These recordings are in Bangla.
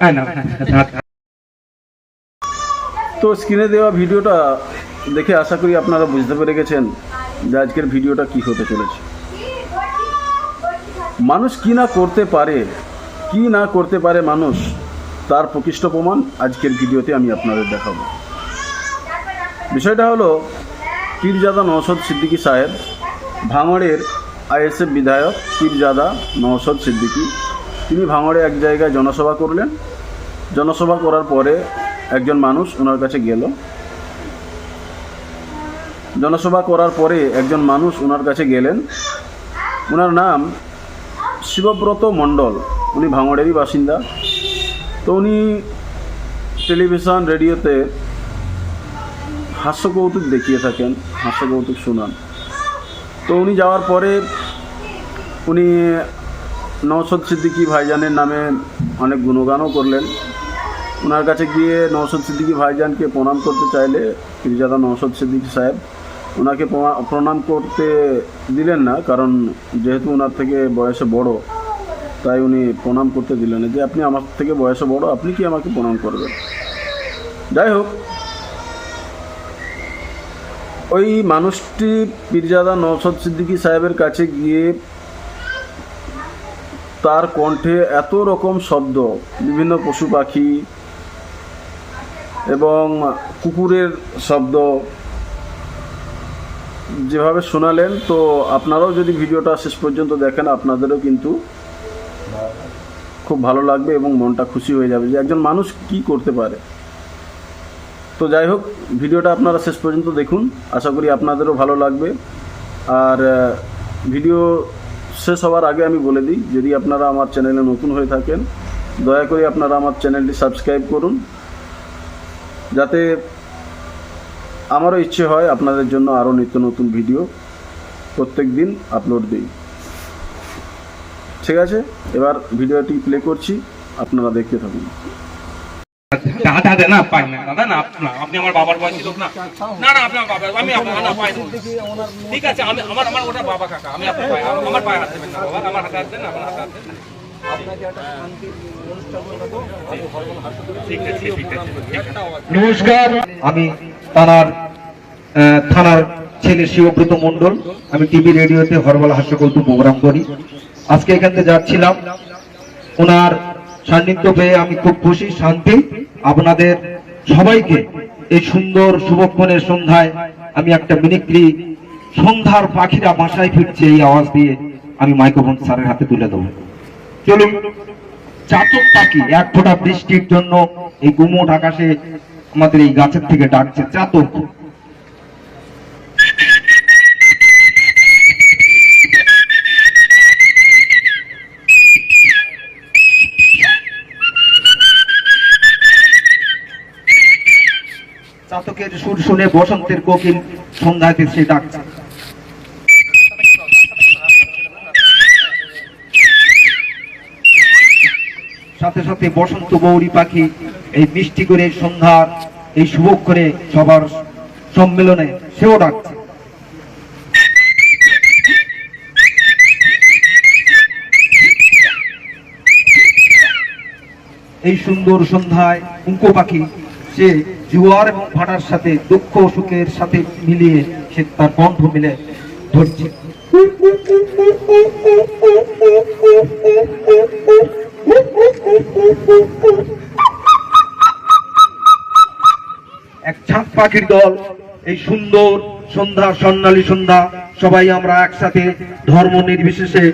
হ্যাঁ না দাঁত তো স্ক্রিনে দেওয়া ভিডিওটা দেখে আশা করি আপনারা বুঝতে পেরে গেছেন যে আজকের ভিডিওটা কি হতে চলেছে। মানুষ কি না করতে পারে, কি না করতে পারে মানুষ, তার প্রকৃষ্ট প্রমাণ আজকের ভিডিওতে আমি আপনাদের দেখাবো। বিষয়টা হলো পীরজাদা নওশদ সিদ্দিকী সাহেব, ভাঙড়ের আইএসএফ বিধায়ক পীরজাদা নওশদ সিদ্দিকী তিনি ভাঙড়ে এক জায়গায় জনসভা করলেন। জনসভা করার পরে একজন মানুষ ওনার কাছে গেল। জনসভা করার পরে একজন মানুষ ওনার কাছে গেলেন। ওনার নাম শিবব্রত মণ্ডল। উনি ভাঙড়েরই বাসিন্দা। তো উনি টেলিভিশন, রেডিওতে হাস্য কৌতুক দেখিয়ে থাকেন হাস্য কৌতুক শোনান। তো উনি যাওয়ার পরে উনি নওশদ সিদ্দিকী ভাইজানের নামে অনেক গুণগানও করলেন। ওনার কাছে গিয়ে নওশদ সিদ্দিকী ভাইজানকে প্রণাম করতে চাইলে ফিরজাদা নওশদ সিদ্দিকী সাহেব ওনাকে প্রণা- প্রণাম করতে দিলেন না, কারণ যেহেতু ওনার থেকে বয়সে বড়, তাই উনি প্রণাম করতে দিলেন যে আপনি আমার থেকে বয়সে বড়, আপনি কি আমাকে প্রণাম করবেন? যাই হোক, ওই মানুষটি পীরজাদা নওশদ সিদ্দিকী সাহেবের কাছে গিয়ে তার কণ্ঠে এত রকম শব্দ, বিভিন্ন পশু পাখি এবং কুকুরের শব্দ। যেভাবে শোনালেন, তো আপনারাও যদি ভিডিওটা শেষ পর্যন্ত দেখেন, আপনাদেরও কিন্তু খুব ভালো লাগবে এবং মনটা খুশি হয়ে যাবে যে একজন মানুষ কি করতে পারে। তো যাই হোক, ভিডিওটা আপনারা শেষ পর্যন্ত দেখুন। আশা করি আপনাদেরও ভালো লাগবে। আর ভিডিও শেষ হওয়ার আগে আমি বলে দিই, যদি আপনারা আমার চ্যানেলে নতুন হয়ে থাকেন, দয়া করে আপনারা আমার চ্যানেলটি সাবস্ক্রাইব করুন। যাতে আমারও ইচ্ছে হয় আপনাদের জন্য আরও নিত্য নতুন ভিডিও প্রত্যেক দিন আপলোড দিই। ঠিক আছে? এবার ভিডিওটি প্লে করছি, আপনারা দেখতে থাকুন। না পাই না। দাদা, না আপনি আমার বাবার বয়সী লোক না। না না আপনার বাবা আমি আপনার না, পাই ঠিক আছে, আমি, আমার আমার ওটা বাবা কাকা, আমি আপনার আমার পায়ে হাত দেবেন না, বাবা। আমার হাতে হাত দেন আমার হাতে হাত দেন নমস্কার, আমি থানার থানার ছেলে শিবব্রত মণ্ডল। আমি টিভি রেডিওতে হরবল হাস্য কৌতুক প্রোগ্রাম করি। আজকে এখান থেকে যাচ্ছিলাম। ওনার সান্নিধ্য পেয়ে আমি খুব খুশি, শান্তি। আপনাদের সবাইকে এই সুন্দর শুভক্ষণের সন্ধ্যায় আমি একটা মিনিক্রি সন্ধ্যার পাখিরা বাসায় ফিরছে এই আওয়াজ দিয়ে আমি মাইক্রোফোন স্যারের হাতে তুলে দেবো। চলুন, চাতক পাখি, এক ফোঁটা বৃষ্টির জন্য এই গুমোট আকাশে আমাদের এই গাছের থেকে ডাকছে চাতক। চাতকের সুর শুনে বসন্তের কোকিল সন্ধ্যাতে সে ডাকছে সাথে সাথে বসন্ত গৌরী পাখি এই মিষ্টি করে সন্ধ্যার এই শুভক্ষণে সবার সম্মেলনে সেও ডাকছে এই সুন্দর সন্ধ্যায় উঙ্কো পাখি সে জুয়ার এবং ভাটার সাথে দুঃখ সুখের সাথে মিলিয়ে সে তার বন্ধ মিলে ধরছে। এক ছাদ পাখির দল, এই সুন্দর সন্ধ্যা স্বর্ণালী সন্ধ্যা, সবাই আমরা একসাথে ধর্ম নির্বিশেষে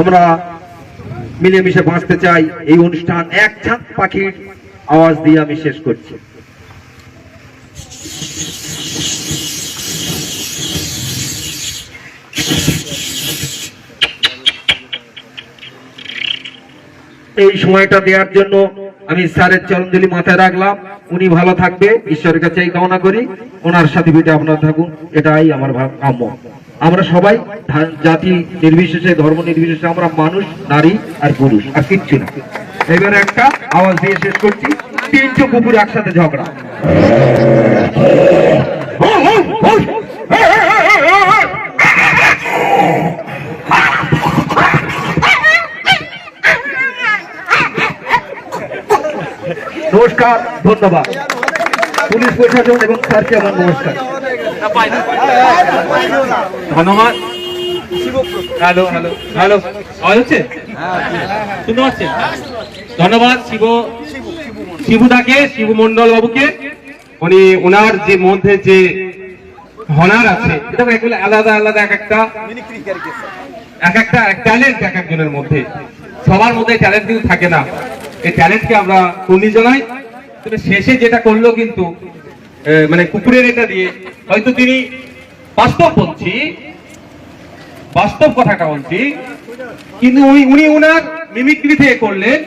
আমরা মিলেমিশে বাঁচতে চাই। এই অনুষ্ঠান এক ছাদ পাখির আওয়াজ দিয়ে আমি শেষ করছি। এই সময়টা দেওয়ার জন্য আমি স্যারের চরণদলি মাথায় রাখলাম। উনি ভালো থাকবে ঈশ্বরের কাছে এই কামনা করি। ওনার সাথে ভিটে আপনারা থাকুন। এটাই আমার কাম্য। আমরা সবাই জাতি নির্বিশেষে ধর্ম নির্বিশেষে আমরা মানুষ নারী আর পুরুষ আর কিচ্ছু না। এবারে একটা আওয়াজ দিয়ে শেষ করছি। তিনটে কুকুর একসাথে ঝগড়া। ধন্যবাদ। পুলিশ প্রশাসন এবং স্যারকে আমার নমস্কার। ধন্যবাদ। Hello hello. হ্যালো আওয়াজ হচ্ছে? শুনতে পাচ্ছেন? ধন্যবাদ শিব। শিবুদাকে শিব মন্ডল বাবুকে। উনি ওনার যে মধ্যে যে হনার আছে এগুলো আলাদা আলাদা এক একটা। এক একটা ট্যালেন্ট এক একজনের মধ্যে। সবার মধ্যে ট্যালেন্ট কিন্তু থাকে না। এই ট্যালেন্টকে আমরা তন্নি জানাই। শেষে যেটা করল কিন্তু মানে কুকুরের এটা দিয়ে, হয়তো তিনি বাস্তব বলছি, বাস্তব কথাটা বলছি, কিন্তু উনি উনি ওনার মিমিক্রি থেকে করলেন,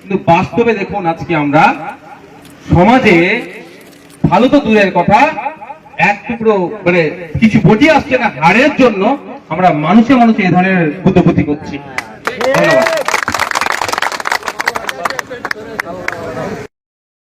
কিন্তু বাস্তবে দেখুন আজকে আমরা, সমাজে ভালো তো দূরের কথা, এক টুকরো মানে কিছু বটি আসছে না, হাড়ের জন্য আমরা মানুষে মানুষে এ ধরনের বুদ্ধবুদ্ধি করছি। ধন্যবাদ।